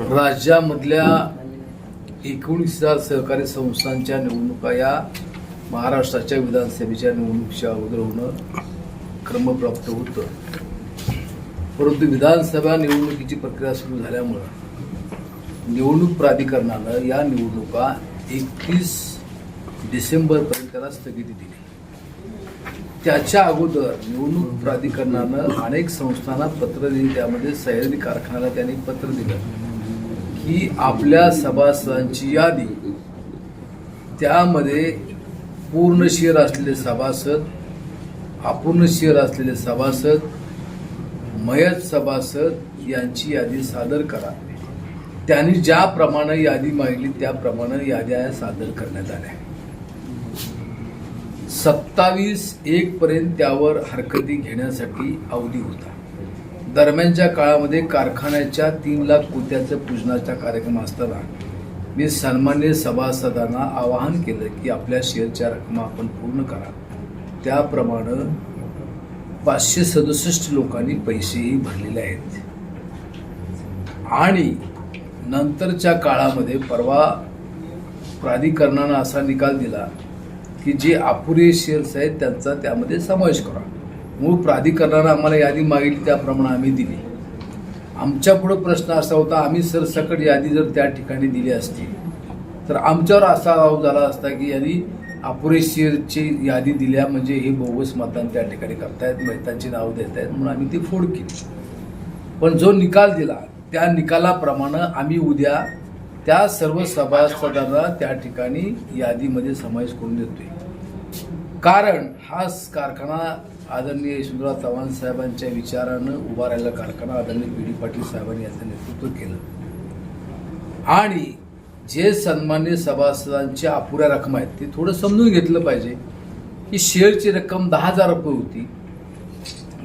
राज्यामधल्या एकोणीस हजार सहकारी संस्थांच्या निवडणुका या महाराष्ट्राच्या विधानसभेच्या निवडणुकीच्या अगोदर होणं क्रमप्राप्त होतं. परंतु विधानसभा निवडणुकीची प्रक्रिया सुरू झाल्यामुळं निवडणूक प्राधिकरणानं या निवडणुका एकतीस डिसेंबरपर्यंत त्याला स्थगिती दिली. त्याच्या अगोदर निवडणूक प्राधिकरणानं अनेक संस्थांना पत्र दिली त्यामध्ये सह्याद्री कारखान्याला त्यांनी पत्र दिलं. ही आपल्या सभासदांची यादी. त्यामध्ये पूर्ण शेअर असलेले सभासद अपूर्ण शेअर असलेले सभासद मयत सभासद यांची यादी सादर करा. त्यांनी ज्याप्रमाणे यादी मागली त्याप्रमाणे याद्या सादर करण्यात आल्या. सत्तावीस एक पर्यंत त्यावर हरकती घेण्यासाठी अवधी होता. दरम्यानच्या काळामध्ये कारखान्याच्या तीन लाख कोट्याचं पूजनाचा कार्यक्रम असताना मी सन्मान्य सभासदांना आवाहन केलं की आपल्या शेअरच्या रकमा आपण पूर्ण करा. त्याप्रमाणे पाचशे सदुसष्ट लोकांनी पैसेही भरलेले आहेत. आणि नंतरच्या काळामध्ये परवा प्राधिकरणानं असा निकाल दिला की जे अपुरे शेअर्स आहेत त्यांचा त्यामध्ये समावेश करा. मूळ प्राधिकरणानं आम्हाला यादी मागितली त्याप्रमाणे आम्ही दिली. आमच्या पुढे प्रश्न असा होता आम्ही सरसकट यादी जर त्या ठिकाणी दिली असती तर आमच्यावर असा आरोप झाला असता की यांनी अपुरेशियरची यादी दिल्या म्हणजे हे बोगस मतदान त्या ठिकाणी करतायत मैतांची नावं देत आहेत म्हणून आम्ही ती फोड केली. पण जो निकाल दिला त्या निकालाप्रमाणे आम्ही उद्या त्या सर्व सभासदांना त्या ठिकाणी यादीमध्ये समावेश करून देतोय. कारण हा कारखाना आदरणीय यशवंतराव चव्हाण साहेबांच्या विचारानं उभा राहिलेला कारखाना आदरणीय बी डी पाटील साहेबांनी याचं नेतृत्व केलं. आणि जे सन्मान्य सभासदांच्या अपुऱ्या रकमा आहेत ते थोडं समजून घेतलं पाहिजे की शेअरची रक्कम दहा हजार रुपये होती.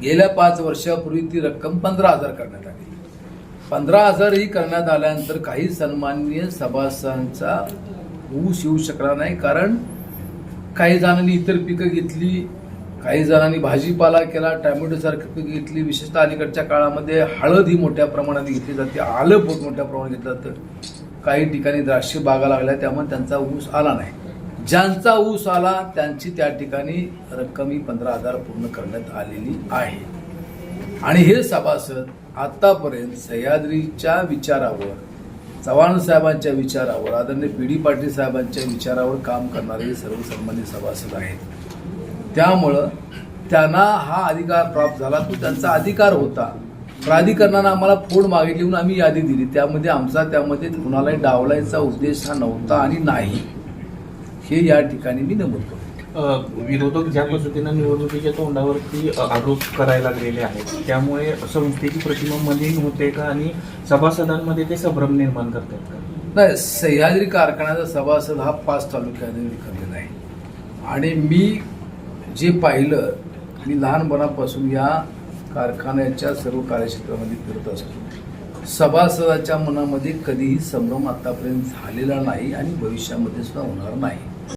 गेल्या पाच वर्षापूर्वी ती रक्कम पंधरा हजार करण्यात आली. पंधरा हजार ही करण्यात आल्यानंतर काही सन्माननीय सभासदांचा ऊस येऊ शकला नाही. कारण काही जणांनी इतर पिकं घेतली काही जणांनी भाजीपाला केला टॅमॅटो सारखी पिकं घेतली विशेषतः अलीकडच्या काळामध्ये हळद ही मोठ्या प्रमाणात घेतली जाते आलं खूप मोठ्या प्रमाणात घेतलं जातं. काही ठिकाणी द्राक्ष बागा लागल्या त्यामुळे त्यांचा ऊस आला नाही. ज्यांचा ऊस आला त्यांची त्या ठिकाणी रक्कम ही पंधरा हजार पूर्ण करण्यात आलेली आहे. आणि हे सभासद आतापर्यंत सह्याद्रीच्या विचारावर चव्हाण साहेबांच्या विचारावर आदरणीय पी डी पाटील साहेबांच्या विचारावर काम करणारे सर्वसंबंधित सभासद आहेत. त्यामुळं त्यांना हा अधिकार प्राप्त झाला. तो त्यांचा अधिकार होता. प्राधिकरणानं आम्हाला फोड मागितली म्हणून आम्ही यादी दिली. त्यामध्ये आमचा त्यामध्ये कुणालाही डावलायचा उद्देश हा नव्हता आणि नाही. हे या ठिकाणी मी नमूद करतो. विरोधक ज्या पद्धतीनं निवडणुकीच्या तोंडावरती आरोप करायला लागलेले आहेत त्यामुळे संस्थेची प्रतिमा मलिन होते का आणि सभासदांमध्ये ते संभ्रम निर्माण करतात का? नाही सह्याद्री कारखान्याचा सभासद हा पाच तालुक्याने विखरलेला आहे. आणि मी जे पाहिलं मी लहानपणापासून या कारखान्याच्या सर्व कार्यक्षेत्रामध्ये फिरत असतो. सभासदाच्या मनामध्ये कधीही संभ्रम आतापर्यंत झालेला नाही आणि भविष्यामध्ये सुद्धा होणार नाही.